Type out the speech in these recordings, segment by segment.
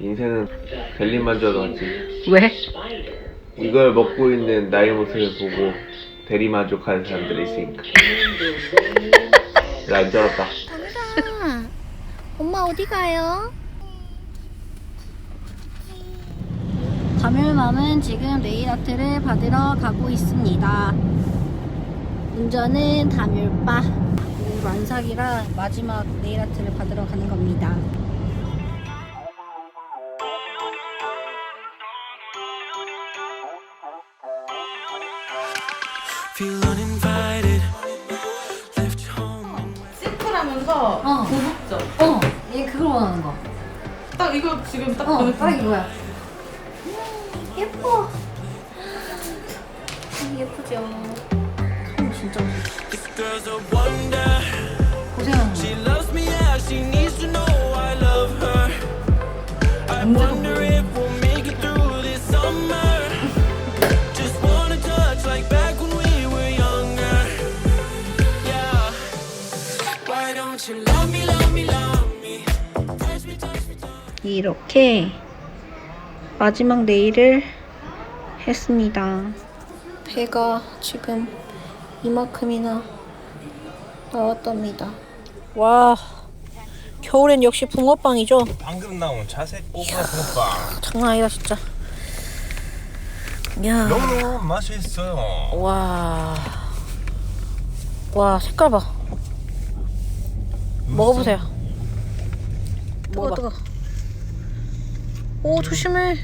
인생은 델리만져도 하지. 왜? 이걸 먹고 있는 나의 모습을 보고 대리만족하는 사람들이 있으니까. 난 쩔었다. 엄마 어디 가요? 가멸맘은 지금 네일 아트를 받으러 가고 있습니다. 운전은 다멸빠. 오늘 만삭이라 마지막 네일 아트를 받으러 가는 겁니다. Feel uninvited. Left home. 심플하면서 어. 고급져. 어, 얘 그걸 원하는 거. 딱 이거 지금 딱 어, 그 느낌. 딱 이거야. 예뻐. 아, 예쁘죠. 참 진짜. 고생하는 거. Me 이렇게 마지막 네일을 했습니다. 배가 지금 이만큼이나 나왔답니다. 와, 겨울엔 역시 붕어빵이죠. 방금 나온 자색 꼬마 붕어빵 장난 아니다 진짜. 야, 너무 맛있어요 와, 와 색깔 봐. 먹어보세요. 먹어봐. 뜨거, 뜨거. 오 조심해.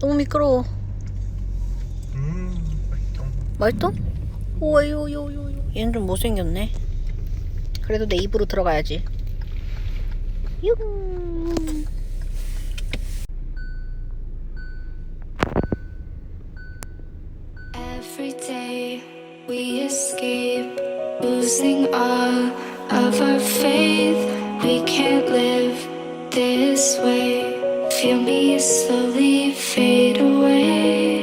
너무 미끄러워. 음 맛있어? 오요요요요. 얘는 좀 못생겼네. 그래도 내 입으로 들어가야지. 융. Every day we escape, losing all of our faith. slowly fade away.